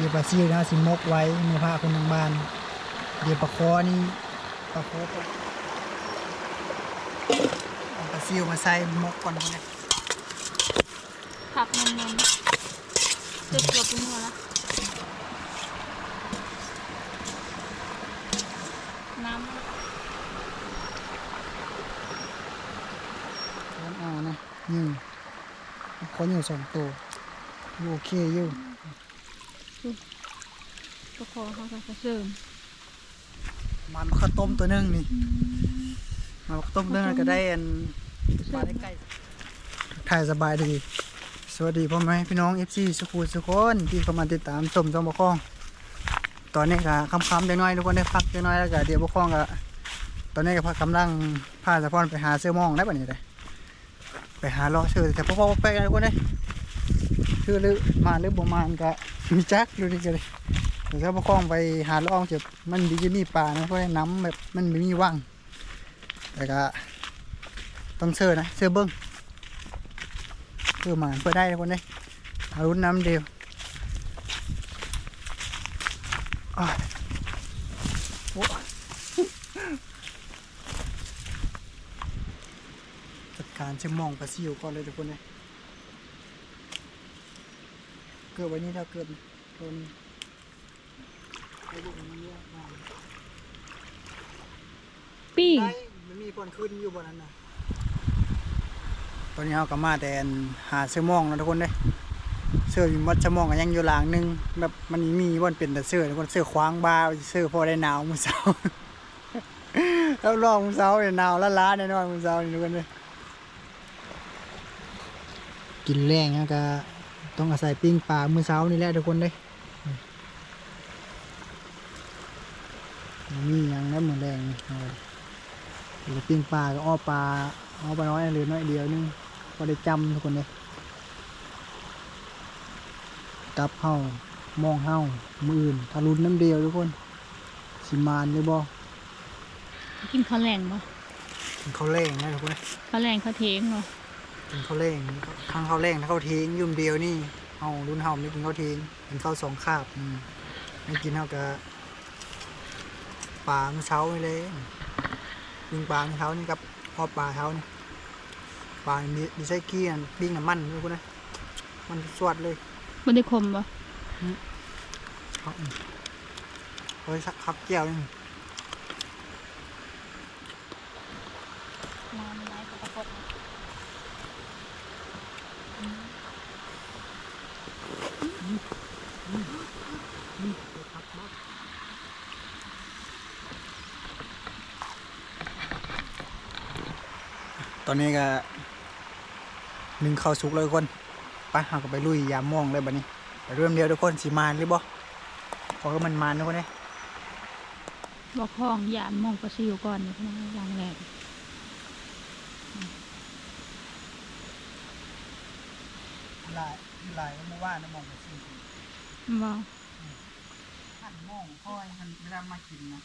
เดี๋ยวปลาซิวนะสิมกไว้มือผ้าคนทางบ้าน เดี๋ยวปลาคอนี่ปลาคอก็เอาปลาซิวมาใส่มกก่อนนะผักมันมันเจ็บตัวเป็นหัวละน้ำร้อนเอานะหนึ่งขออยู่สองตัวอยู่โอเคอยู่ ก็ขอเขาจะเสริมมันข้าวต้มตัวหนึงนี่มันข้าวต้มตัวหนึงก็ได้อันมาได้ใกล้ถ่ายสบายดี สวัสดีพ่อแม่พี่น้องเอฟซีสุขุมสุขคนที่เข้ามาติดตามชมจอมบกคอง ตอนนี้ก็ค่ำๆเด็กน้อยทุกคนได้พักเด็กน้อยแล้วก็เดี๋ยวบกคองก็ตอนนี้ก็พักกำลังพาสะพอนไปหาเสื้อมองได้ปะนี่เลยไปหาเลาะเสื้อแต่พ่อพ่อไปกันทุกคนเลยชื่อหรือมาหรือบ่มาก็ มีจักอยู่นี่กันเลยเดี๋ยวบกคองไปหาเลาะเจ็บมันดีอยู่นี่ป่านะเพราะน้ำแบบมันไม่มีว่างแต่ก็ต้องเสื้อนะเสื้อเบิ้งเพื่อมาเพื่อได้ทุกคนเลยเอารุ่นน้ำเดียวโอ้จัดการเชื่อมองปลาซิวก่อนเลยทุกคนเลย เกิดไว้นี่ถ้าเกิดโดนไอ้พวกนี้เยอะมากปิ้งได้มันมีบอลขึ้นอยู่บนนั้นนะตอนนี้เราก็มาแต่อันหาเสื้อมองนะทุกคนเด้เสื้ออยู่มัดเสื้อมองก็ยังอยู่หลางหนึงแบบมันมีบอลเป็นแต่เสื้อทุกคนเสื้อคว้างบาเสื้อพอได้หนาวมื้อเช้าแล้วรอบมื้อเช้าเนี่ยหนาวละล้าแน่นอนมื้อเช้านี่ทุกคนเด้กินแรงนะก็ ต้องอาศัยปิ้งปลามื้อเช้านี่แหละทุกคนเด้มีอย่างนั้นมื้อแรงนี่เอาไว้หรือปิ้งปลาก็อ้อปลาเอาปลาน้อยเหลือน้อยเดียวนึงพอได้จำทุกคนเลยกลับเฮามองเฮามืออื่นทารุนน้ำเดียวทุกคนสิมานเลยบ่กินข้าวแรงบ่กินข้าวแรงนะทุกคนข้าวแรงข้าวเทงเนาะ กินข้าวแรงข้างข้าวแรงถ้าข้าวทิ้งยุ่มเดียวนี่เฮารุ่นเฮาไม่กินข้าวทิ้งกินข้าวสองคาบอืมไม่กินเฮากับปลาเมื่อเช้านี่เลยปิ้งปลาเมื่อเช้านี่กับอ้อปลาเช้านี่ปลามีมีไส้เกี้ยนปิ้งน้ำมันทุกคนนะมันสวดเลยบ่ได้คมบ่ครับเฮ้ยสักครับแก้วนึง น้ำไหลกระปด ตอนนี้ก็หนึ่งข้าวสุกเลยทุกคนไปหาก็ไปลุยยามม่วงเลยบัดนี้ไปเริ่มเดียวทุกคนสีมานหรือบ่เพราะว่ามันมานทุกคนเนี่ยบ่คล้องยามมองปลาซิวก่อนนี่นะอย่างแรก ลายลายก็มู่ว่านะมองไปสิบ่หันมองค่อยหันเวลามากินนะ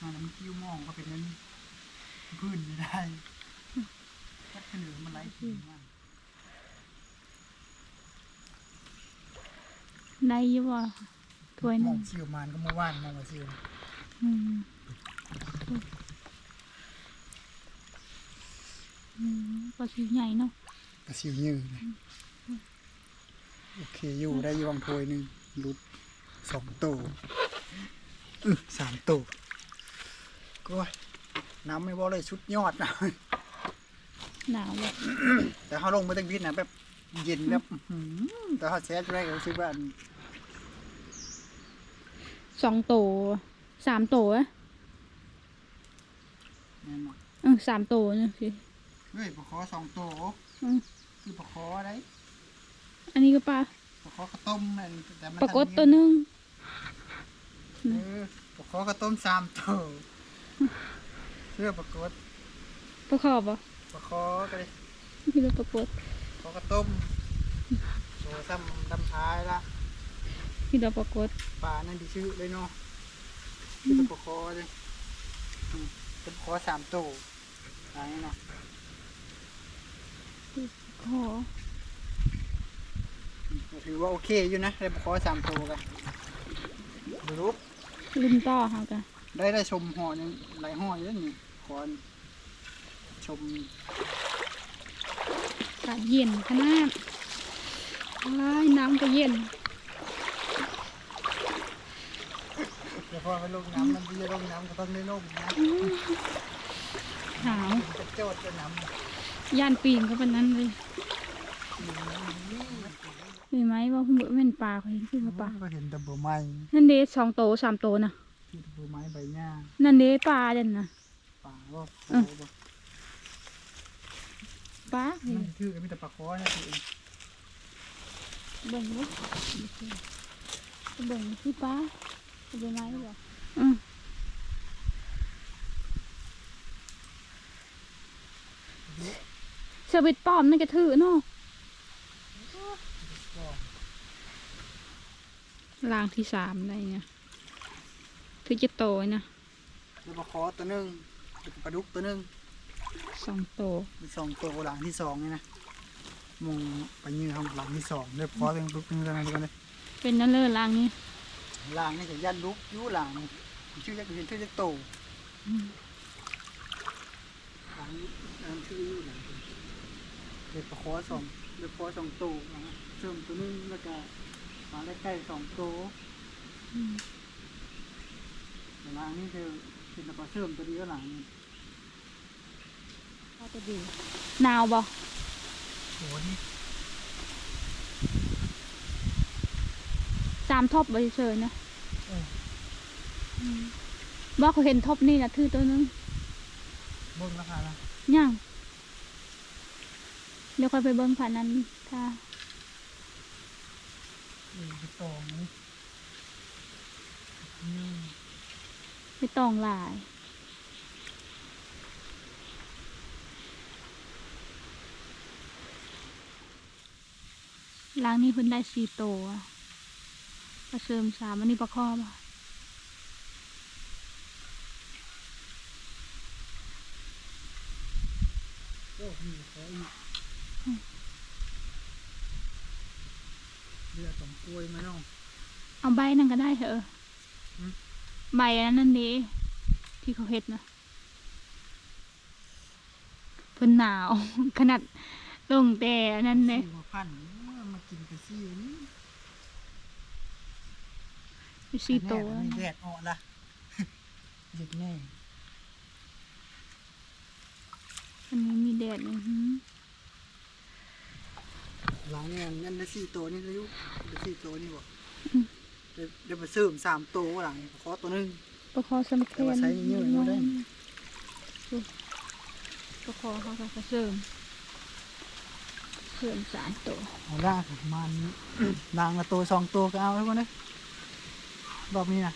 มาแล้วมันคิ้วมองก็เป็นนั้นพื้นไม่ได้แค่เหนือมันไหลกินมากได้อยู่บ่ถ้วยหมนึองงซิวมานก็มู่ว่านมองไปซิวอืมอืมปลาซิวใหญ่เนาะก็ซิวยืดนะ โอเคอยู่ได้อยู่วางถ้วยหนึ่งรุดสองโตวอื้อสามโตวก็น้ำไม่บอกเลยชุดยอดนะหนาวเลยแต่เขาลงมาตั้งพิษนะแบบเย็นแบบอื้อหือแต่เขาแช่แรกก็รู้สึกว่าอันสองโตสามโตอะแน่นอนเออสามโตเนี่ยสิเฮ้ยปลาคอสองตัวอืมคือปลาคอได้ อันนี้ก็ปลาปลาคอข้าวต้มนั่นแต่มันปลากดทำตัวหนึงเออปลาคอข้าวต้มสามตัวเสื้อปลากดปลาขอบอะปลาคอก็เลยพี่เราปลากดปลาข้าวต้มโซซ้ำดำท้ายละพี่เราปลากดปลานั่นดีชื่อเลยเนาะชื่อเป็นปลาคอเลยอืมเป็นปลาคอสามตัวอะไรเนาะขอ ถือว่าโอเคอยู่นะได้ปลาคอสามตัวกันดูรูปลืมต่อเฮากันได้ได้ชมห่อหนึงหลายห่อเยอะนี่ขอนชมกะเย็นขนาดอ้ายน้ำก็เย็น เดี๋ยวพอไปลงน้ำมันจะลงน้ำก็ต้องได้ลงนะหนาว จะโจดจะน้ำย่านปีนก็เป็นนั้นเลย เห็นไหมว่าคุณเบอเป็นปลาเขาเห็นขึ้นมาปลาก็เห็นแตะบัวไม้นั่นเด้สองโตสามโตนะที่ตะบัวไม้ใบหญ้านั่นเด้ปลาเด่นนะป่าก็เออปลาเห็นนั่นคือก็มีแต่ปลาคอเนี่ยคือเบิ่งลูกเบิ่งที่ปลาเป็นไหมบ่อืมเซอร์วิสปลอมนั่นก็ถือเนาะ ลางที่สามได้เนี่ยคือจะโตนะแล้วปลาคอตัวหนึงแล้วก็ปลาดุกตัวหนึงสองโตมีสองตัวหลังที่สองนี่นะมองไปยืนทางหลังที่สองเลยพอตัวดุกนึงกันนะทุกคนเลยเป็นนั่นเลยลางนี้หลังนี่จะยันดุกอยูหลังชื่อยักษ์เห็นชื่อยักษ์โตอืมหลังหลังชื่ออยูหลังเด็กปลาคอสองเด็กปลาคอสองตัวนะเสริมตัวหนึงแล้วก็ มาได้ใกล้สองตัวอืมหลังนี่คือเป็นปลาเสริมตัวเดียวหลังนี่ก็จะดีหนาวบ่โหนี่สามทบไปเฉยๆนะเออมบ่เขาเห็นทบนี่นะถือตัวนึงเบิ้งราคาละย่างเดี๋ยวค่อยไปเบิ่งผ่านนั้นค่ะ เออไปตองนี่อืมไปตองลาย ล้างนี่เพิ่นได้สี่โตวอะปลาเสริมสามอันนี้ปลาข้อบ่โอ้มีข ออีกเรือสองกล้วยมาเนาะเอาใบนั่นก็ได้เถอะอืม ใบอันนั้นนั่นดีที่เขาเฮ็ดนะเพิ่นหนาว ขนาดลงแต่อันนั้นเลยสี่หัวพันมากินกระซี่นี่สี่โตวแน่มีแดดออกละเด็กแน่ อันนี้มีแดดอือหือ หลังเนี่ยนั่นได้สี่ตัวนี่อายุได้สี่ตัวนี่บ่เดี๋ยวเดี๋ยวมาซื้อสามตัวหลังขอตัวหนึงปลาคอสำเพ็ญแต่ว่าใช้เยอะอยู่ได้ปลาคอเขาก็เสริมเสริมสามตัวเอาล่าประมาณนี้นางละตัวสองตัวก็เอาแล้วคนนี้รอบนี้นะ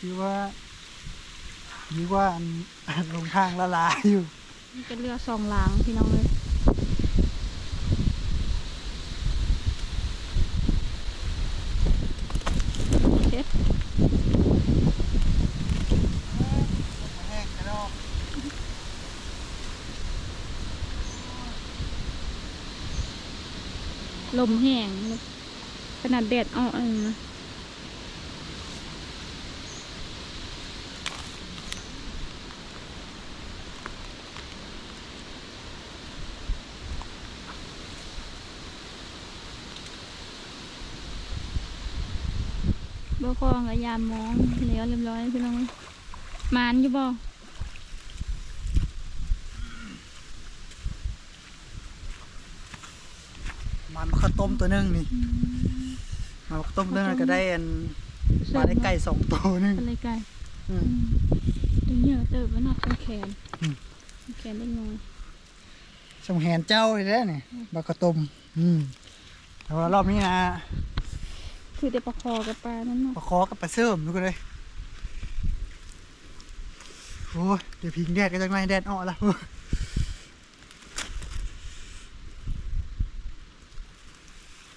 ถือว่าถือว่าอันลงทางละลายอยู่ นี่เป็นเรือสองหลังพี่น้องเลยเช็ด แห้งแล้ว ลมแห้งขนาด แดดออกเลยนะบ่คองกับยามมองแล้วเรียบร้อยพี่น้องมานอยู่บ่มันข้าวต้มตัวนึงนี่ มันข้าวต้มตัวหนึงก็ได้อันมาได้ไก่สองตัวหนึงอะไรไก่อืมตัวเยอะเติบแล้วเนาะต้นแขนอืมต้นแขนได้งอสมแหนเจ้าเลยแล้วนี่บากระต้มอืมแต่ว่ารอบนี้นะคือแต่ปลาคอกับปลานั่นเนาะปลาคอกับปลาเสื่อมทุกคนเลยโอ้ยเดี๋ยวพิงแดดก็จะไม่แดดออกแล้ว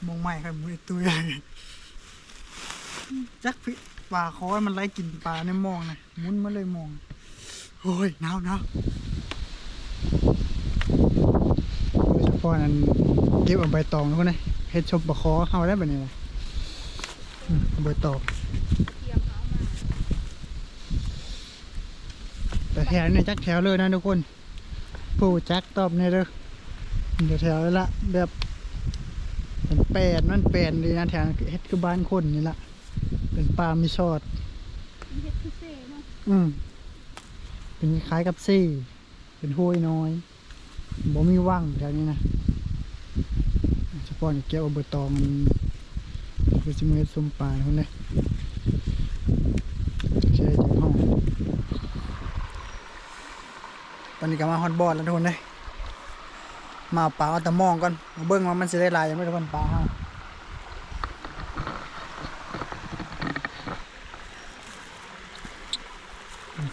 มองไม่ครับมือตัวใหญ่ จักพิปลาคอมันไล่กินปลาในมองนะมุนมาเลยมอง โอ้ยหนาวหนาวโดยเฉพาะนั้นเก็บเอาใบตองแล้วก็นะเฮ็ดชมปลาคอเฮาได้แบบนี้นะอืมเบตอามาแต่แถวเนี่ยจักแถวเลยนะทุกคนผู้จักตอบเนี่ยเด้อเดี๋ยวแถวเลยละแบบเป็นแปดมันแปดเลยนะแถวเฮ็ดคือบ้านคนนี่ละ เป็นปลามีชอด เฮ็ดพิเศษเนาะอืม เป็นคล้ายกับซี่ เป็นห้วยน้อยบ่มีว่างแถวนี้นะเฉพาะนี่เกี่ยวกับเบอร์ตองมันคือสิมือสมปลาคนเลยใช่จากห้อง ตอนนี้ก็มาฮอตบอลแล้วทุกคนเลยมาเอาปลาเอาแต่มองก่อนมาเบิ่งว่ามันสิได้หลายยังไม่ได้คนปลาเฮา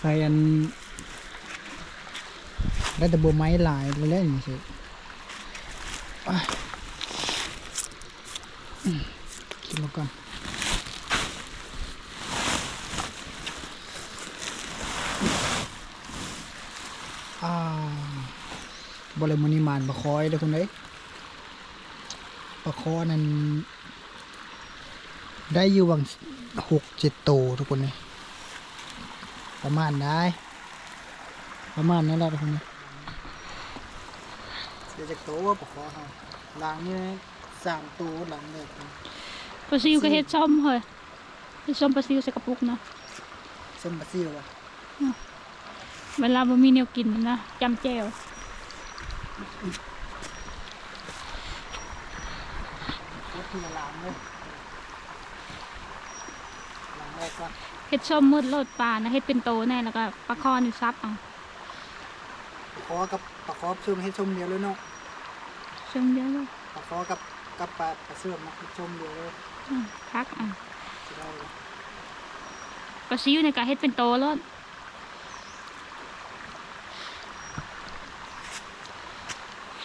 ใส่อันได้แต่บัวไม้หลายไปเล่นสิกินมาก่อนอ่าบริมณีมานปลาคอยเลยคุณเอ้ยปลาคอนั้นได้อยู่วังหกเจ็ดโตวทุกคนเลย ประมาณได้ประมาณนั้นแหละทุกคนนะเดี๋ยวจะโตว่าปกคอเขาหลังนี่สามตัวหลังเลยปลาซิวก็เฮ็ดส้มเฮ้ยเฮ็ดส้มปลาซิวใส่กระปุกเนาะส้มบาซิลอะเวลาบ่มีแนวกินนะจำแจ่วรถที่ละหลังเลยหลังแรกก่อนเฮ็ดส้มมืดโลดปลานะเฮ็ดเป็นโตแน่แล้วก็ปลาคอนี่ซับเอาปลาคอกับปลาคอส้มให้ส้มเดียวเลยเนาะส้มเดียวเลยปลาคอกับกับปลาปลาเสื่อมนะส้มเดียวเลยอืมพักอะสิได้เลยปลาซิวนี่ก็เฮ็ดเป็นโตโลด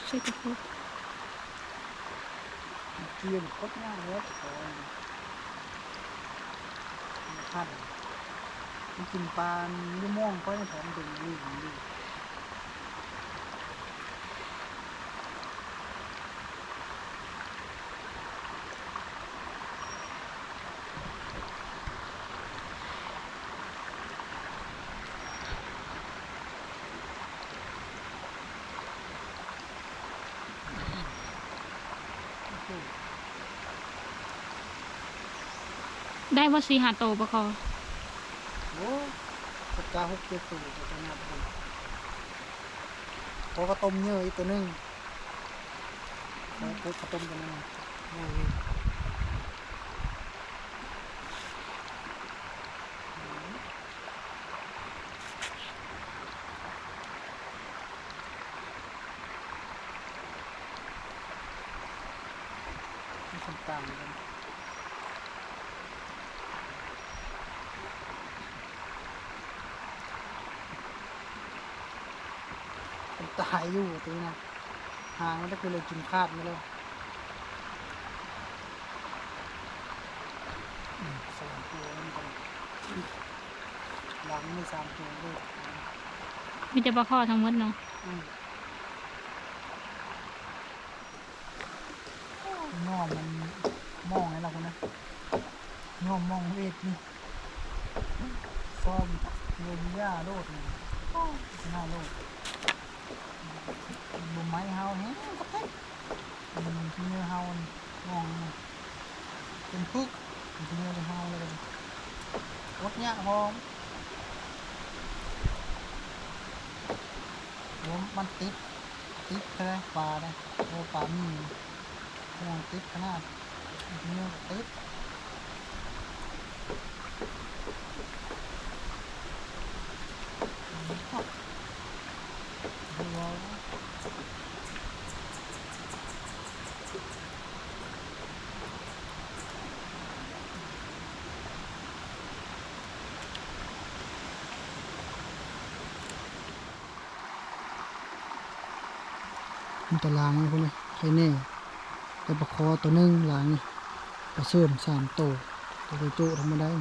ใส่กระปุกเกี่ยมโคตรง่ายเลยปลาคอนี่มันพัน มันกินปลาลูกม่วงก็ยังแถมดึงนี่ดึงนี่ได้ว่าสีหาโตปลาคอ ปากกาหกเจ็ดตัวจะขนาดนั้นพอก็ต้มเยอะอีกตัวหนึงแล้วก็ต้มตัวหนึงโอ้ยมีคนตามกันตายอยู่ตัวนี้นะหางมันจะคือเลยกินคาดไม่เลยอืมสองตัวมันกันหลังมีสามตัวด้วยมีแต่ปลาคอทั้งหมดเนาะอืมงอมันมองไงล่ะคุณนะงอมองเวทนี่ฟอมเงินย่าโลดนี่หน้าโลดบุไม้เฮาเฮ้ยก็เต้มันที่เนื้อเฮามองนี่เป็นพึกมันที่เนื้อเป็นเฮาเลยรถ เนี่ยหอมโอ้มันติดติดเลยปลาเลยโอ้ปลามีมองติดขนาดเนื้อติด มันตางเลยพวกนี้ใครแน่แต่ปลาคอตัวหนึงหลังนี่ปลาเสื่อมสามตัวตัวตัวจุทำม่ได้ไ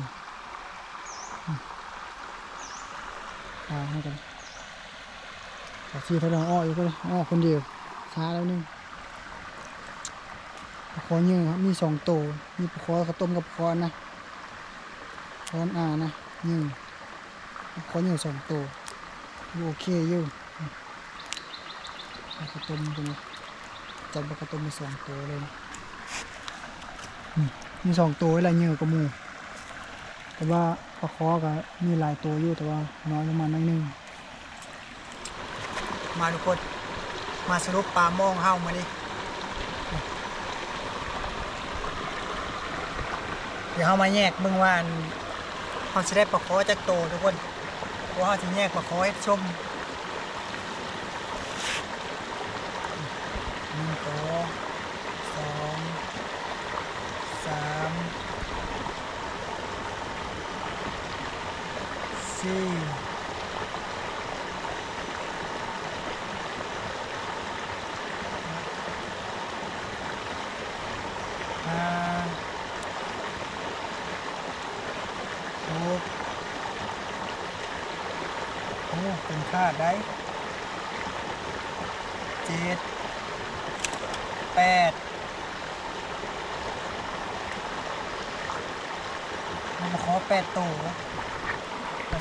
ปลาให้กันปลาชีพระดองอ้ออยู่ก็เลยอ้อคนเดียวช้าแล้วนึงปลาคอเยอะครับมีสองตัวมีปลาคอข้าวต้มกับปลาคอนะคอนอ่านะเยอะปลาคอเยอะสองตัวโอเคอยู่ปลาข้าวต้มตัวนี้ จับปลาข้าวต้มมาสองตัวเลยนะมีสองตัวอะไรเยอะกว่ามูแต่ว่าปลาคอก็มีหลายตัวอยู่แต่ว่าน้อยลงมาหน่อยนึงมาทุกคนมาสรุปปลาโมองเฮามาดิเดี๋ยวเฮามาแยกเบิ่งว่านเฮาสิได้ปลาคอจากโตทุกคนว่าเฮาสิแยกปลาคอให้ชมหนึ่งตัวสองสาม สี่ห้า หกโอ้เป็นคาดได้เจ็ดแปดมันมาขอแปดตัว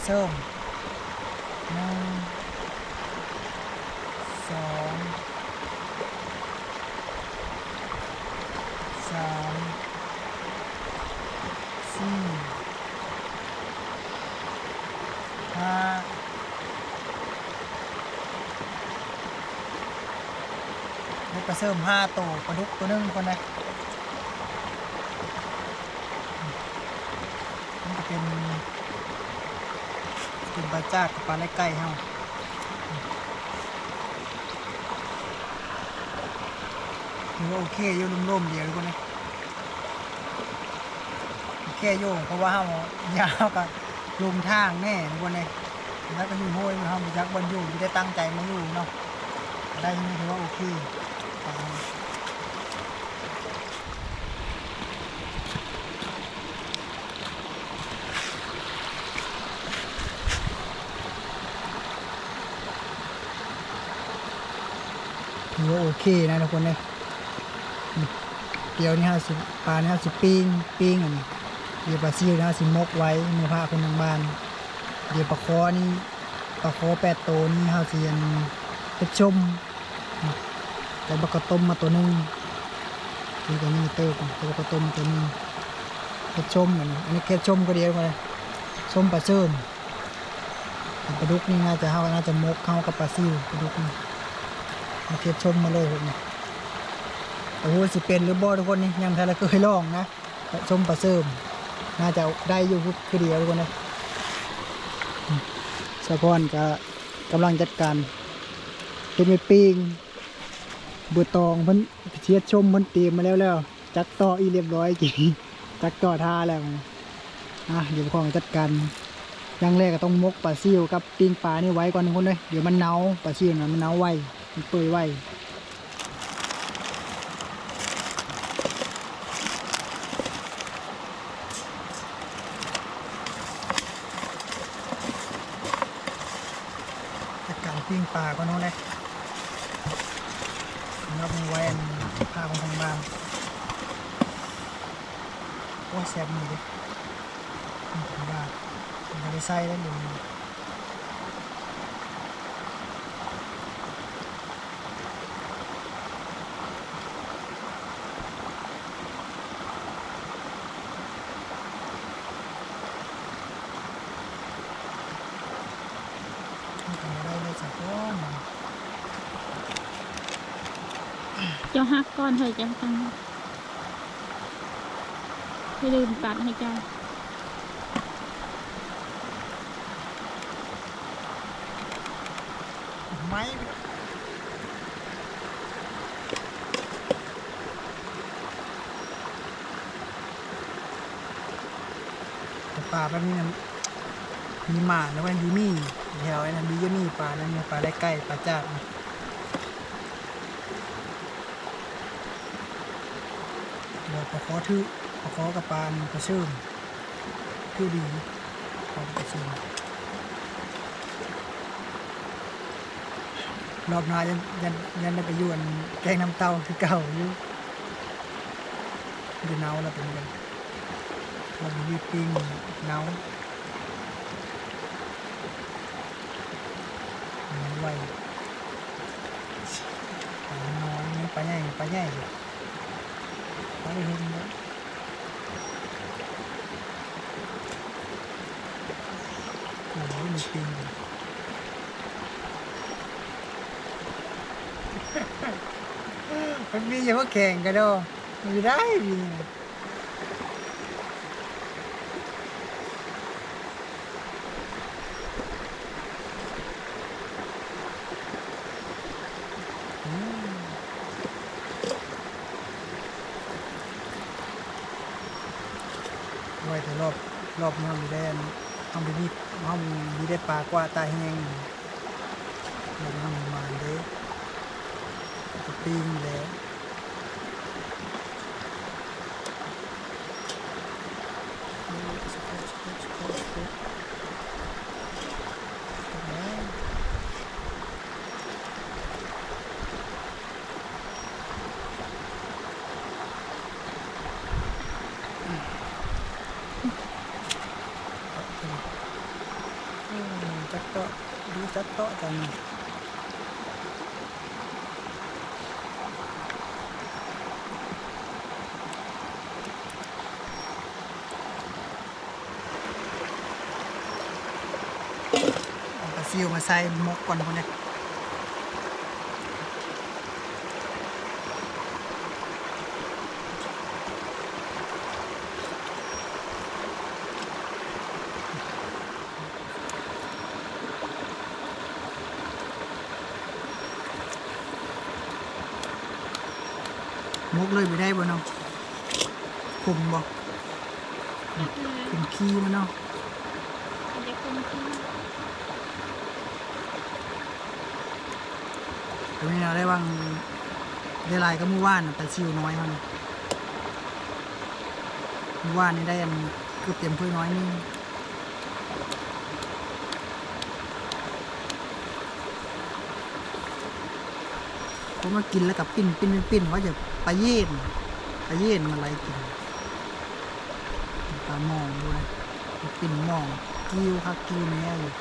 กระเซิมหนึ่งสองสามสี่ห้านี่ปลาเสริมห้าตัวปลาดุกตัวหนึงคนนะนี่จะเป็นเป็นปลาจากกับปลาไหลไก่เฮาถือว่าโอเคอยู่ร่มๆเดียวทุกคนนะโอเคอยู่เพราะว่าเฮายาวกับลงทางแน่ทุกคนเลยแล้วก็อยู่ห้วยมันทำยักษ์บนอยู่ที่ได้ตั้งใจมาอยู่เนาะได้ยังไงถือว่าโอเคตามถือว่าโอ เคนะทุกคนเลยเดี๋ยวนี้ห้าสิบปลานี่ห้าสิบปิ้งปิ้งอันนี้เดี๋ยวปลาซิวนะสิบมกไว้มือผ้าคนทางบ้าน เดี๋ยวปลาคอนี่ปลาคอแปดตัวนี่เฮาสิอันเป็ดชมแล้วปลากระต้มมาตัวหนึงนี่ก็นี่เติบปลากระต้มตัวนึงเป็ดชมอันนี้อันนี้แค่ชมก็เดียวกันเลยชมปลาเชิมปลาดุกนี่น่าจะเฮาน่าจะมกเข้ากับปลาซิวปลาดุกนี่ เอาแค่ชมมาเลยผมโอ้โหสิเป็นหรือบ่ทุกคนนี่ยังทันได้เคยลองนะชมปลาเสริมน่าจะได้อยู่คือเดียวทุกคนนะสะพอนก็กำลังจัดการเป็นไปปิงเบือตองเพิ่นเชียดชมเพิ่นเตรียมมาแล้วแล้ว จัดต่ออีเรียบร้อยกี่จัดต่อท่าแล้วอะเดี๋ยวของจัดการอย่างแรกก็ต้องมกปลาซิวกับปิ้งปลานี่ไว้ก่อนทุกคนเลยเดี๋ยวมันเน่าปลาซิวนะมันเน่าไว มันเปื่อยไวจัดการปิ้งปลาก็นู้นเลยรับมือไว้อันผ้าของทางบ้านโอ้แซ่บมือดิทางบ้านมันจะได้ใส่ได้หรือทำได้เลยสักก้อน เจ้าฮั ก้อนเถอะเจ้าตังไม่ลืมตัดให้เจ้าไม่ปลาแบบนี้นะมีหมาแล้วมันยูมี่แถวไอ้นั้นมียูมี่ปลานั้นมีปลาได้ใกล้ปลาจ้า กนะคอทื่อปลาคอกับปานี่ปลาเชื่อมทื่อดีปลาปลาเชื่อมรอบหน้ายันยันยันได้ไปยวนแกงน้ำเต้าคือเก่าอยู่จะเนาแล้วเป็นกันเรามีปิ้งเนาเอาไวน้อยนี่ปลาใหญ่ปลาใหญ่เลยได้เห็นเลยโอ้ยมีปิ้งเลย มันมีอย่าว่าแข่งกันด้อมันไม่ได้ดิอืมไว้แต่รอบรอบน้องมีได้ทำไปนี่ห้องมีได้ปลากว่าตายแห้งเราทำมาเด้ ก็ปิ้งแล้วจักเตาะดูจักเตาะจังเอาปลาซิวมาใส่หมกก่อน พวกเนี้ยหมกเลยไม่ได้บ่เนาะคุมบ่คุมขี้มันเนาะ มันจะคุ้มที่ ตรงนี้เราได้วางได้ลายก็ มือว่านน่ะไปซิวน้อยมันว่านี่ได้อันกือบเต็มถ้วยน้อยนึงผมมากินแล้วกับปิ้นปิ้นปิ้นปิ้นว่าจะปลาเย็นปลาเย็นมันอะไรกินปลาหมองด้วยปิ้นหมองกิ้วครับกิ้วแม่อยู่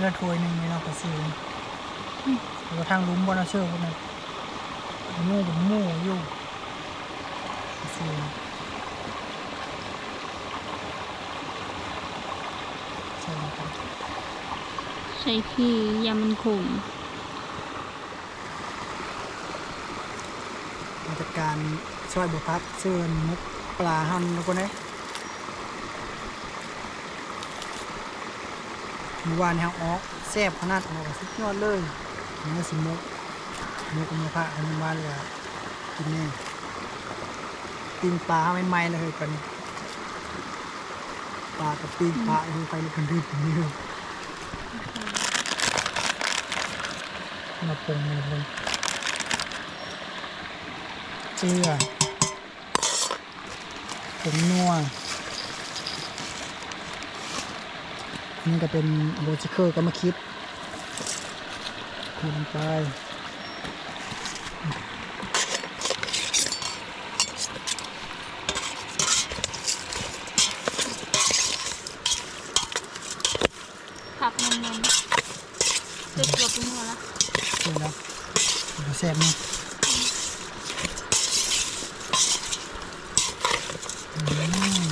แล้วถ้วยหนึ่งนี่เราก็ซื้อแล้วทางลุ้มบอลเชอร์พวกนั้นหมู่เป็นหมู่อยู่ซื้อใช่ครับใส่ขี้ยามันขมมาจัดการช่วยบุพักเชิญมุกปลาหั่นทุกคนนะเมือวานเขาออกแซ่บขนาดออกสุดยอดเลยเนื้อสิมุกมุกกับเนื้อผ้าอันนี้มาเลยกินแน่ปิ้งปลาใหม่ๆเลยกันปลากับปิ้งปลาคือไฟลุกขึ้นรีบนี่เลยมาปรุงเลยเลยเกลือผงนัว นนี่ก็เป็นโบชิเคอร์ก็มาคิดลงไป ผักมันมันเกือบเกือบเป็นหัวละ เสร็จแล้วเดี๋ยวแซ่บมั้ยอืม มา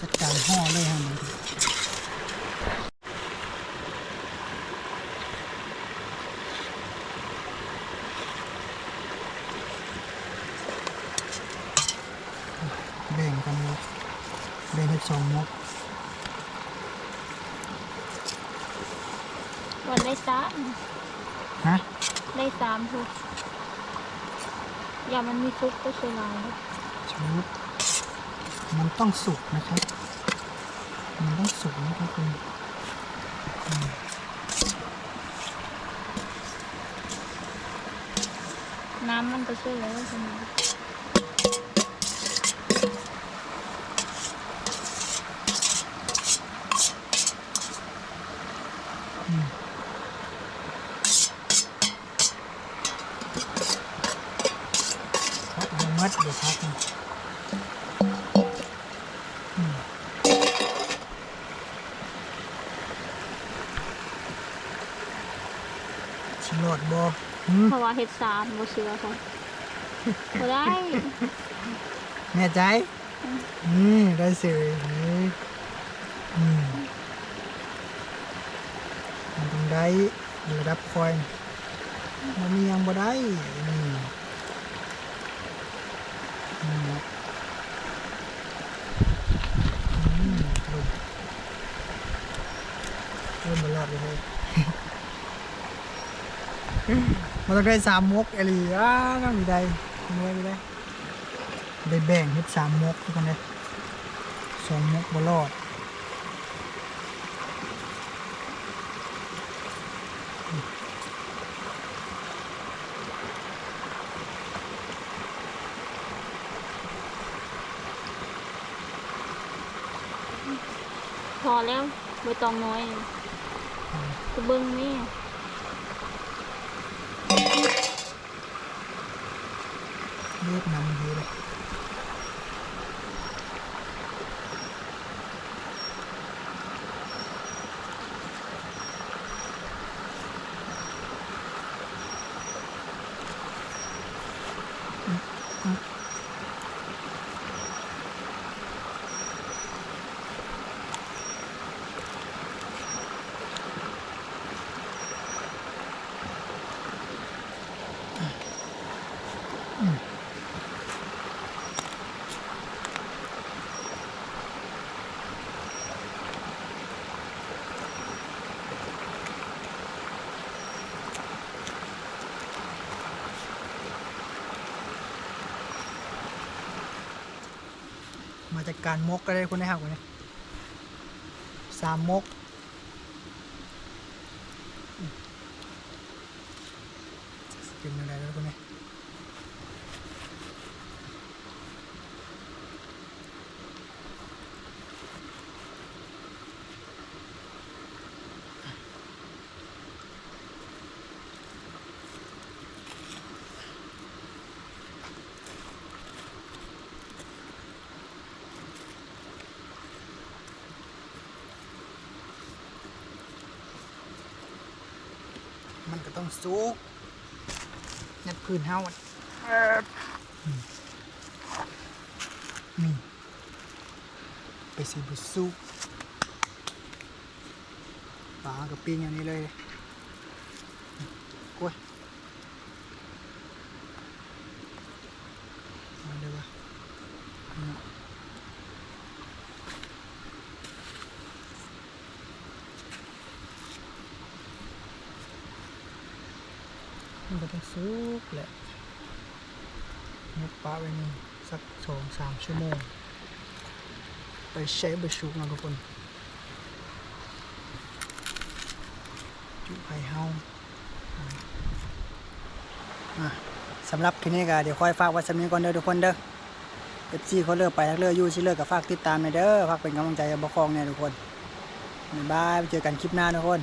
จัดการห่อเลยฮะมันแบ่งกันเลยแบ่งเป็นสองมกวันได้สามฮะ ได้สามทุกอย่ามันมีซุปก็ใช่ลายชุบ มันต้องสุกนะครับ มันต้องสุกนะครับคุณน้ำมันก็ช่วยแล้วใช่ไหมพักยังมัดเดี๋ยวพักนะ เพราะว่าเห็ดสามโมเชื่อค่ะก็ได้แน่ใจนี่ได้เสยนี่อืมมันต้องได้ระดับคอยมันมียังบ่ได้นี่อืมอืมลงเริ่มมารอดเลยเฮ้ย มันต้องได้สามมกเอหลีอะก็มีได้มีได้มีได้ได้แบ่งเฮ็ดสามมกทุกคนเลยสองมกบ่รอดพอแล้วใบตองน้อยจะเบิ้งนี่เลือกนำ การมกก็ได้คนได้หักวันนี้สามมกอืมเป็นอะไรแล้วคนนี้มันก็ต้อง สุกยัดพื้นเฮาอะอืมนี่ไปสีบุสุกปลากับปิ้งอย่างนี้เลยกล้วยมาเลยวะนี่มันก็ต้อง สุกแหละมุกปลาไว้นี่สักสองสามชั่วโมง ไปใช้บะชุกนะทุกคน จุไข่เฮาสำหรับคลิปนี้ก็เดี๋ยวค่อยฝากไว้สำนี้ก่อนเด้อทุกคนเด้อเอฟซีเขาเลิกไปทักเลิกอยู่ชิเลิกก็ฝากติดตามหน่อยเด้อฝากเป็นกำลังใจกับบะคองเนี่ยทุกคนบ๊ายบายไปเจอกันคลิปหน้าทุกคน